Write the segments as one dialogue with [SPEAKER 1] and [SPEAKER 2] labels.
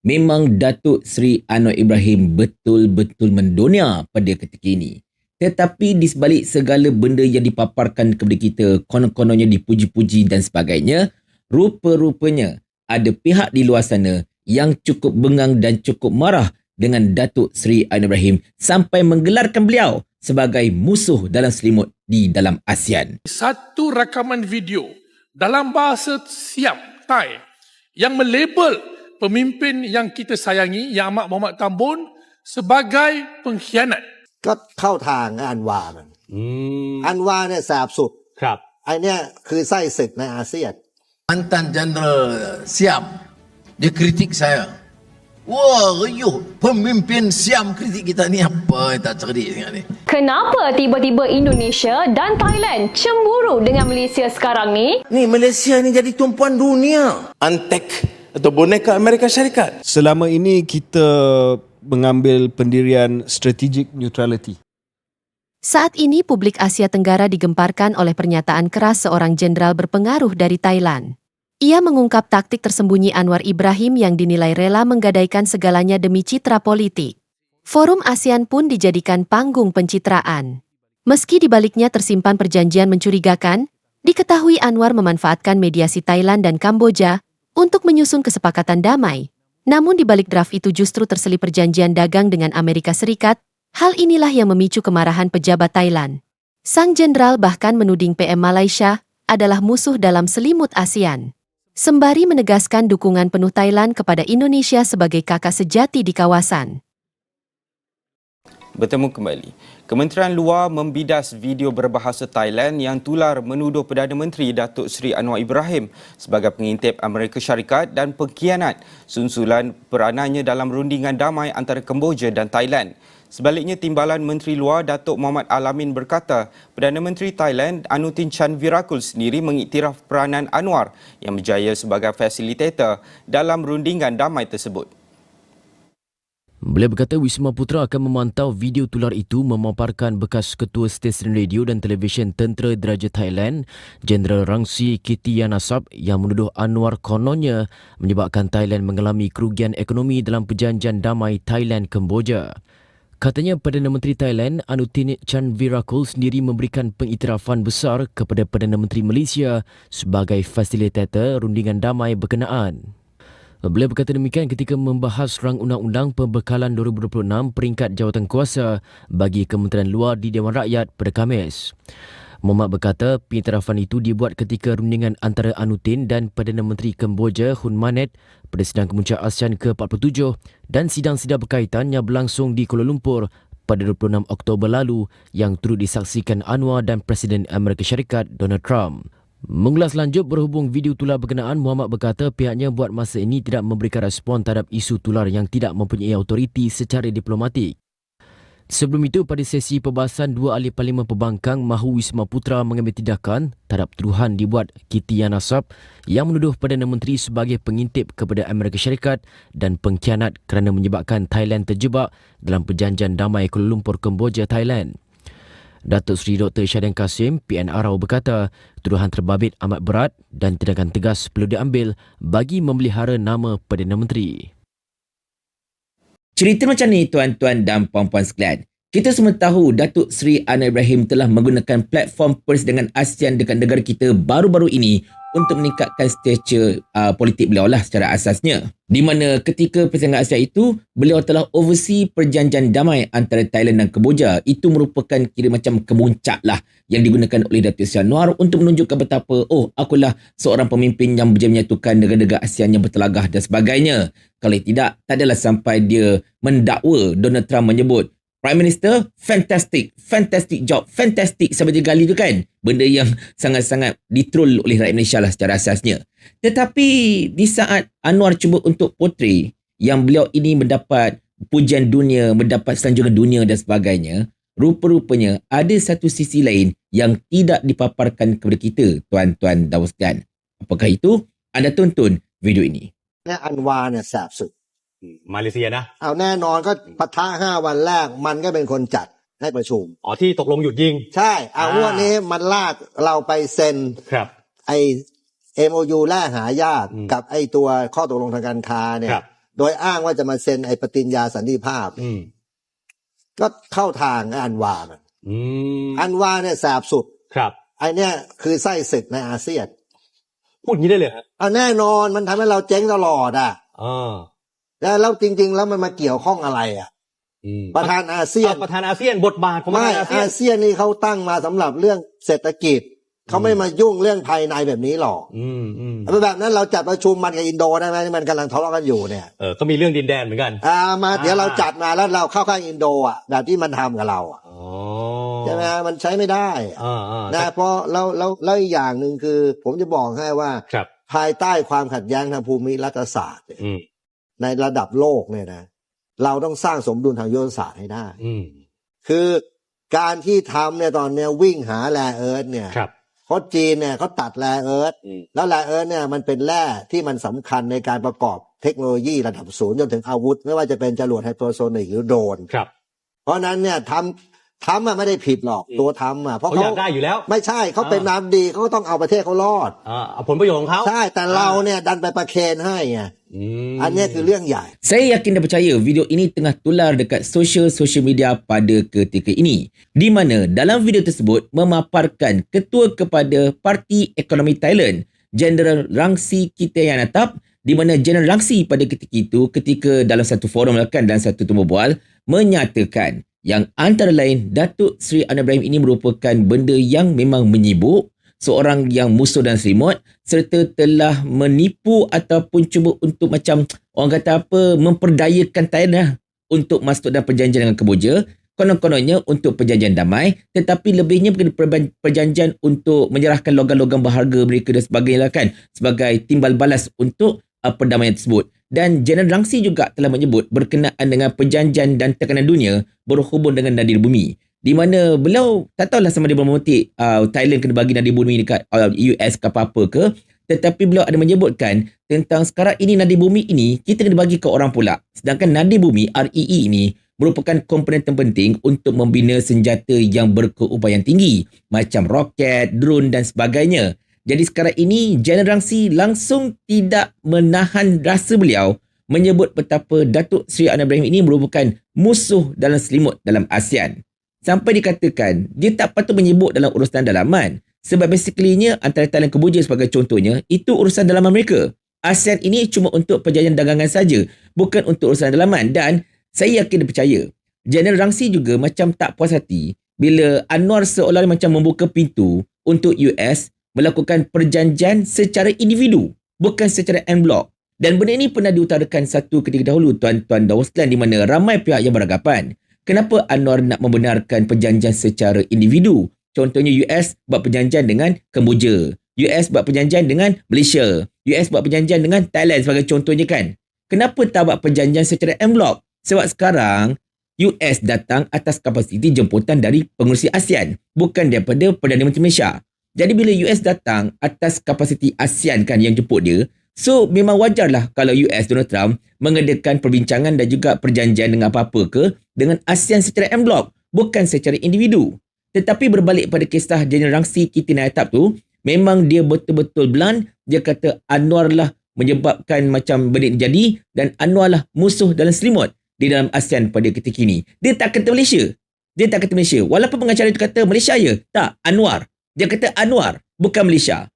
[SPEAKER 1] Memang Datuk Seri Anwar Ibrahim betul-betul mendunia pada ketika ini. Tetapi di sebalik segala benda yang dipaparkan kepada kita, konon-kononnya dipuji-puji dan sebagainya, rupa-rupanya ada pihak di luar sana yang cukup bengang dan cukup marah dengan Datuk Seri Anwar Ibrahim sampai menggelarkan beliau sebagai musuh dalam selimut di dalam ASEAN.
[SPEAKER 2] satu rakaman video dalam bahasa Siam, Thai yang melabel pemimpin yang kita sayangi, Yang Amat Muhammad Tambun sebagai pengkhianat.
[SPEAKER 3] ก็เข้าทางอันวามัน
[SPEAKER 4] อืม
[SPEAKER 3] อันวาเนี่ยแสบสุด
[SPEAKER 4] ครับ
[SPEAKER 3] ไอเนี่ยคือไส้ศึกในอาเซียน
[SPEAKER 5] Mantan Jeneral Siam Dia kritik saya Wah riuh Pemimpin Siam kritik kita ni Apa yang tak cerdik sangat ni
[SPEAKER 6] Kenapa tiba-tiba Indonesia dan Thailand cemburu dengan Malaysia sekarang ni?
[SPEAKER 5] Ni Malaysia ni jadi tumpuan dunia
[SPEAKER 7] antek atau boneka Amerika Syarikat.
[SPEAKER 8] selama ini kita mengambil pendirian strategic neutrality.
[SPEAKER 9] Saat ini publik Asia Tenggara digemparkan oleh pernyataan keras seorang jenderal berpengaruh dari Thailand. Ia mengungkap taktik tersembunyi Anwar Ibrahim yang dinilai rela menggadaikan segalanya demi citra politik. Forum ASEAN pun dijadikan panggung pencitraan. Meski di baliknya tersimpan perjanjian mencurigakan, diketahui Anwar memanfaatkan mediasi Thailand dan Kamboja untuk menyusun kesepakatan damai. Namun di balik draft itu justru terselip perjanjian dagang dengan Amerika Serikat Hal inilah yang memicu kemarahan pejabat Thailand. Sang jenderal bahkan menuding PM Malaysia adalah musuh dalam selimut ASEAN. Sembari menegaskan dukungan penuh Thailand kepada Indonesia sebagai kakak sejati di kawasan.
[SPEAKER 10] Bertemu kembali. Kementerian Luar membidas video berbahasa Thailand yang tular menuduh Perdana Menteri Datuk Seri Anwar Ibrahim sebagai pengintip Amerika Syarikat dan pengkhianat sunsulan peranannya dalam rundingan damai antara Kemboja dan Thailand. Sebaliknya, Timbalan Menteri Luar Datuk Muhammad Alamin berkata, Perdana Menteri Thailand Anutin Chan Virakul sendiri mengiktiraf peranan Anwar yang berjaya sebagai fasilitator dalam rundingan damai tersebut.
[SPEAKER 11] Beliau berkata Wisma Putra akan memantau video tular itu memaparkan bekas ketua stesen radio dan televisyen Tentera Diraja Thailand, Jeneral Rangsi Kitiyanasap yang menuduh Anwar kononnya menyebabkan Thailand mengalami kerugian ekonomi dalam perjanjian damai Thailand-Kemboja. Katanya Perdana Menteri Thailand Anutin Chan Virakul sendiri memberikan pengiktirafan besar kepada Perdana Menteri Malaysia sebagai fasilitator rundingan damai berkenaan. Beliau berkata demikian ketika membahas rang undang-undang pembekalan 2026 peringkat jawatan kuasa bagi Kementerian Luar di Dewan Rakyat pada Khamis. Muhammad berkata pengiktirafan itu dibuat ketika rundingan antara Anutin dan Perdana Menteri Kemboja Hun Manet pada sidang kemuncak ASEAN ke-47 dan sidang-sidang berkaitan yang berlangsung di Kuala Lumpur pada 26 Oktober lalu yang turut disaksikan Anwar dan Presiden Amerika Syarikat Donald Trump. Mengulas lanjut berhubung video tular berkenaan, Muhammad berkata pihaknya buat masa ini tidak memberikan respon terhadap isu tular yang tidak mempunyai autoriti secara diplomatik. Sebelum itu, pada sesi perbahasan dua ahli parlimen pembangkang Mahu Wisma Putra mengambil tindakan terhadap tuduhan dibuat Kiti Yanasap yang menuduh Perdana Menteri sebagai pengintip kepada Amerika Syarikat dan pengkhianat kerana menyebabkan Thailand terjebak dalam perjanjian damai Kuala Lumpur, Kemboja, Thailand. Datuk Seri Dr. Syahdan Kasim, PNR Rau berkata, tuduhan terbabit amat berat dan tindakan tegas perlu diambil bagi memelihara nama Perdana Menteri.
[SPEAKER 1] Cerita macam ni tuan-tuan dan puan-puan sekalian. Kita semua tahu Datuk Seri Anwar Ibrahim telah menggunakan platform persidangan ASEAN dekat negara kita baru-baru ini untuk meningkatkan stature uh, politik beliau lah secara asasnya. Di mana ketika persidangan ASEAN itu, beliau telah oversee perjanjian damai antara Thailand dan Kemboja. Itu merupakan kira macam kemuncak lah yang digunakan oleh Datuk Seri Anwar untuk menunjukkan betapa, oh akulah seorang pemimpin yang berjaya menyatukan negara-negara ASEAN yang bertelagah dan sebagainya. Kalau tidak, tak adalah sampai dia mendakwa Donald Trump menyebut Prime Minister, fantastic, fantastic job, fantastic sampai tiga kali tu kan. Benda yang sangat-sangat ditroll oleh rakyat Malaysia lah secara asasnya. Tetapi di saat Anwar cuba untuk portray yang beliau ini mendapat pujian dunia, mendapat sanjungan dunia dan sebagainya, rupa-rupanya ada satu sisi lain yang tidak dipaparkan kepada kita, tuan-tuan dan. Apakah itu? Anda tonton video ini.
[SPEAKER 3] เนี่ ยอันวาเนี่ยแสบสุด
[SPEAKER 4] มาเลเซียนะ
[SPEAKER 3] เอาแน่นอนก็ปะทะห้าวันแรกมันก็เป็นคนจัดให้ประชุม
[SPEAKER 4] อ๋อที่ตกลงหยุดยิง
[SPEAKER 3] ใช่ เอา
[SPEAKER 4] อ่า
[SPEAKER 3] งวดนี้มันลากเราไปเซ็น
[SPEAKER 4] ครับ
[SPEAKER 3] ไอ MOU แลกหายาก
[SPEAKER 4] อืม
[SPEAKER 3] กับไอตัวข้อตกลงทางการค้าเนี่ย
[SPEAKER 4] ครับ
[SPEAKER 3] โดยอ้างว่าจะมาเซ็นไอ้ปฏิญญาสันติภาพ
[SPEAKER 4] อืม
[SPEAKER 3] ก็เข้าทางไอ้อันวาน่ะ
[SPEAKER 4] อืม
[SPEAKER 3] อันวาเนี่ยแสบสุด
[SPEAKER 4] ครับ
[SPEAKER 3] ไอ้เนี่ยคือไส้ศึกในอาเซียน
[SPEAKER 4] พูดอย่างนี้ได้เลยฮะ
[SPEAKER 3] เอาแน่นอนมันทำให้เราเจ๊งตลอดอะ
[SPEAKER 4] อ่า
[SPEAKER 3] แล้วแล้วจริง ๆ แล้วมันมาเกี่ยวข้องอะไรอะ
[SPEAKER 4] อืม
[SPEAKER 3] ประธานอาเซียน
[SPEAKER 4] อะประธานอาเซียนบทบาทของประ
[SPEAKER 3] ไม่
[SPEAKER 4] ธานอาเซียน
[SPEAKER 3] อาเซียนนี่เขาตั้งมาสำหรับเรื่องเศรษฐกิจเขาไม่มายุ่งเรื่องภายในแบบนี้หรอก
[SPEAKER 4] อืมอืม
[SPEAKER 3] แบบนั้นเราจัดประชุมมันกับอินโดได้ไหมที่มันกำลังทะเลาะกันอยู่เนี่ย
[SPEAKER 4] เออก็มีเรื่องดินแดนเหมือนกัน
[SPEAKER 3] อ่ามาเดี๋ยว
[SPEAKER 4] อ่า
[SPEAKER 3] เราจัดมาแล้วเราเข้าข้างอินโดอะแบบที่มันทำกับเราอะ
[SPEAKER 4] อ๋อ
[SPEAKER 3] ใช่ไหมมันใช้ไม่ได้
[SPEAKER 4] อ่าอ่า
[SPEAKER 3] นะเพราะแล้วแล้วแล้วอีกอย่างหนึ่งคือ ผมจะบอกให้ว่า
[SPEAKER 4] ครับ
[SPEAKER 3] ภายใต้ความขัดแย้งทางภูมิรัฐศาสตร์เนี่ย
[SPEAKER 4] อืม
[SPEAKER 3] ในระดับโลกเนี่ยนะ เราต้องสร้างสมดุลทางยุทธศาสตร์ให้ได้
[SPEAKER 4] อืม
[SPEAKER 3] คือการที่ทำเนี่ยตอนเนี้ยวิ่งหาแร่เอิร์ธเนี่ย
[SPEAKER 4] ครับ
[SPEAKER 3] เพราะจีนเนี่ยเขาตัดแร่เอิร์ธ
[SPEAKER 4] อืม
[SPEAKER 3] แล้วแร่เอิร์ธเนี่ยมันเป็นแร่ที่มันสำคัญในการประกอบเทคโนโลยีระดับสูงจนถึงอาวุธ ไม่ว่าจะเป็นจรวดไฮเปอร์โซนิกหรือโดรน
[SPEAKER 4] ครับ
[SPEAKER 3] เพราะฉะนั้นเนี่ยทำ ทำอะไม่ได้ผิดหรอก
[SPEAKER 4] อืม
[SPEAKER 3] ตัวทำอะเพราะ
[SPEAKER 4] เขาอยากได้อยู่แล้ว
[SPEAKER 3] ไม่ใช่เขาเป็นน้ำดีเขาก็ต้องเอาประเทศเขารอด
[SPEAKER 4] อ่าเอาผลประโยชน์ของเขา
[SPEAKER 3] ใช่แต่เราเนี่ยดันไปประเคนให้ไง
[SPEAKER 4] อืม
[SPEAKER 3] อันเนี้ยคือเรื่องใหญ่
[SPEAKER 1] Saya yakin dan percaya video ini tengah tular dekat social-social media pada ketika ini. Di mana dalam video tersebut memaparkan ketua kepada Parti Ekonomi Thailand, General Rangsi Kitayanatap di mana General Rangsi pada ketika itu ketika dalam satu forum kan dalam satu temu bual menyatakan yang antara lain Datuk Seri Anwar Ibrahim ini merupakan benda yang memang menyibuk. Seorang yang musuh dan selimut serta telah menipu ataupun cuba untuk macam orang kata apa memperdayakan Thailand untuk masuk dalam perjanjian dengan Kemboja konon-kononnya untuk perjanjian damai tetapi lebihnya perjanjian untuk menyerahkan logam-logam berharga mereka dan sebagainya lah kan sebagai timbal balas untuk uh, perdamaian tersebut dan General Rangsi juga telah menyebut berkenaan dengan perjanjian dan tekanan dunia berhubung dengan nadir bumi. Di mana beliau tak tahulah sama dia memetik uh, Thailand kena bagi nadir bumi dekat uh, US ke apa-apa ke. Tetapi beliau ada menyebutkan tentang sekarang ini nadir bumi ini kita kena bagi ke orang pula. Sedangkan nadir bumi REE ini merupakan komponen terpenting untuk membina senjata yang berkeupayaan tinggi macam roket, drone dan sebagainya. Jadi sekarang ini General Rangsi langsung tidak menahan rasa beliau menyebut betapa Datuk Seri Anwar Ibrahim ini merupakan musuh dalam selimut dalam ASEAN. Sampai dikatakan dia tak patut menyebut dalam urusan dalaman sebab basically-nya antara Thailand Kemboja sebagai contohnya itu urusan dalaman mereka. ASEAN ini cuma untuk perjanjian dagangan saja bukan untuk urusan dalaman dan saya yakin dan percaya General Rangsi juga macam tak puas hati bila Anwar seolah macam membuka pintu untuk US melakukan perjanjian secara individu bukan secara en bloc. Dan benda ini pernah diutarakan satu ketika dahulu tuan-tuan dan Waslan di mana ramai pihak yang beranggapan kenapa Anwar nak membenarkan perjanjian secara individu? Contohnya US buat perjanjian dengan Kemboja US buat perjanjian dengan Malaysia US buat perjanjian dengan Thailand sebagai contohnya kan? Kenapa tak buat perjanjian secara en bloc? Sebab sekarang US datang atas kapasiti jemputan dari pengurusi ASEAN bukan daripada Perdana Menteri Malaysia. Jadi bila US datang atas kapasiti ASEAN kan yang jemput dia, so memang wajarlah kalau US Donald Trump mengadakan perbincangan dan juga perjanjian dengan apa-apa ke dengan ASEAN secara en bloc bukan secara individu. Tetapi berbalik pada kisah General Rangsi Kitty Naitap tu, memang dia betul-betul blunt, dia kata Anwar lah menyebabkan macam benda jadi dan Anwar lah musuh dalam selimut di dalam ASEAN pada ketika ini. Dia tak kata Malaysia. Dia tak kata Malaysia. Walaupun pengacara itu kata Malaysia ya. Tak, Anwar. Dia kata Anwar, bukan Malaysia.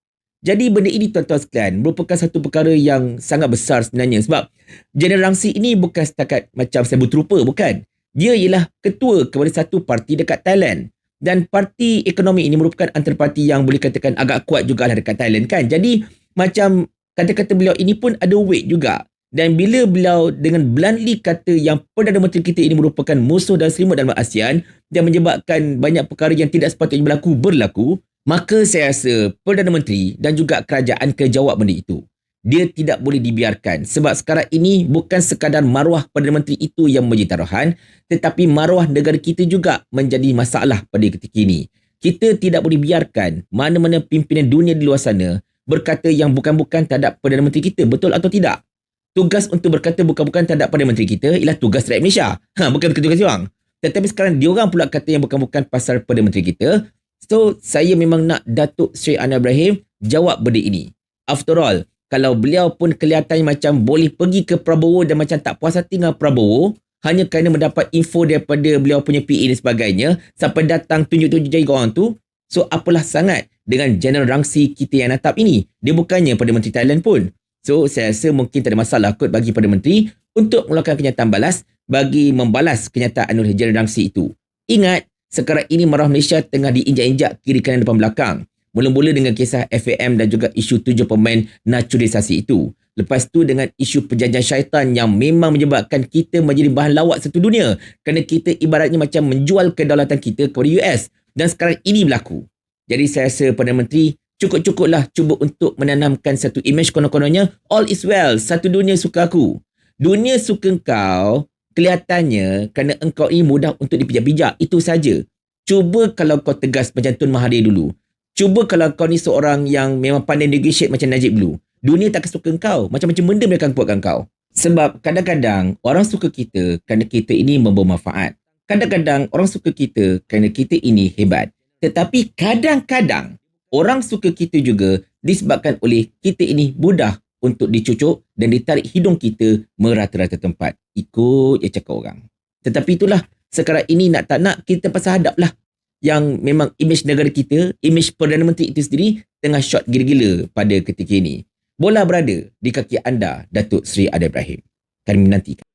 [SPEAKER 1] Jadi benda ini tuan-tuan sekalian merupakan satu perkara yang sangat besar sebenarnya sebab General Rangsi ini bukan setakat macam sebu trooper, bukan. Dia ialah ketua kepada satu parti dekat Thailand. Dan parti ekonomi ini merupakan antara parti yang boleh katakan agak kuat jugalah dekat Thailand kan. Jadi macam kata-kata beliau ini pun ada weight juga. Dan bila beliau dengan bluntly kata yang Perdana Menteri kita ini merupakan musuh dan selimut dalam ASEAN dan menyebabkan banyak perkara yang tidak sepatutnya berlaku berlaku, maka saya rasa Perdana Menteri dan juga kerajaan kena jawab benda itu. Dia tidak boleh dibiarkan sebab sekarang ini bukan sekadar maruah Perdana Menteri itu yang menjadi taruhan tetapi maruah negara kita juga menjadi masalah pada ketika ini. Kita tidak boleh biarkan mana-mana pimpinan dunia di luar sana berkata yang bukan-bukan terhadap Perdana Menteri kita, betul atau tidak? Tugas untuk berkata bukan-bukan terhadap Perdana Menteri kita ialah tugas rakyat Malaysia. Ha, bukan tugas diorang. Tetapi sekarang diorang pula kata yang bukan-bukan pasal Perdana Menteri kita. So, saya memang nak Datuk Seri Anwar Ibrahim jawab benda ini. After all, kalau beliau pun kelihatannya macam boleh pergi ke Prabowo dan macam tak puas hati dengan Prabowo hanya kerana mendapat info daripada beliau punya PA dan sebagainya sampai datang tunjuk-tunjuk jari orang tu so apalah sangat dengan General Rangsi kita yang natap ini dia bukannya pada Menteri Thailand pun so saya rasa mungkin tak ada masalah kot bagi pada Menteri untuk mengeluarkan kenyataan balas bagi membalas kenyataan oleh General Rangsi itu ingat sekarang ini marah Malaysia tengah diinjak-injak kiri kanan depan belakang Mula-mula dengan kisah FAM dan juga isu tujuh pemain naturalisasi itu. Lepas tu dengan isu perjanjian syaitan yang memang menyebabkan kita menjadi bahan lawak satu dunia kerana kita ibaratnya macam menjual kedaulatan kita kepada US dan sekarang ini berlaku. Jadi saya rasa Perdana Menteri cukup-cukuplah cuba untuk menanamkan satu imej konon-kononnya all is well, satu dunia suka aku. Dunia suka kau kelihatannya kerana engkau ini mudah untuk dipijak-pijak, itu saja. Cuba kalau kau tegas macam Tun Mahathir dulu. Cuba kalau kau ni seorang yang memang pandai negotiate macam Najib dulu. Dunia tak suka kau. Macam-macam benda mereka akan buatkan kau. Sebab kadang-kadang orang suka kita kerana kita ini membawa manfaat. Kadang-kadang orang suka kita kerana kita ini hebat. Tetapi kadang-kadang orang suka kita juga disebabkan oleh kita ini mudah untuk dicucuk dan ditarik hidung kita merata-rata tempat. Ikut je cakap orang. Tetapi itulah sekarang ini nak tak nak kita pasal hadap lah yang memang imej negara kita, imej Perdana Menteri itu sendiri tengah shot gila-gila pada ketika ini. Bola berada di kaki anda, Datuk Seri Ada Ibrahim. Kami menantikan.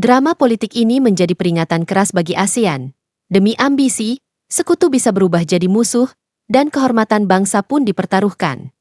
[SPEAKER 9] Drama politik ini menjadi peringatan keras bagi ASEAN. Demi ambisi, sekutu bisa berubah jadi musuh dan kehormatan bangsa pun dipertaruhkan.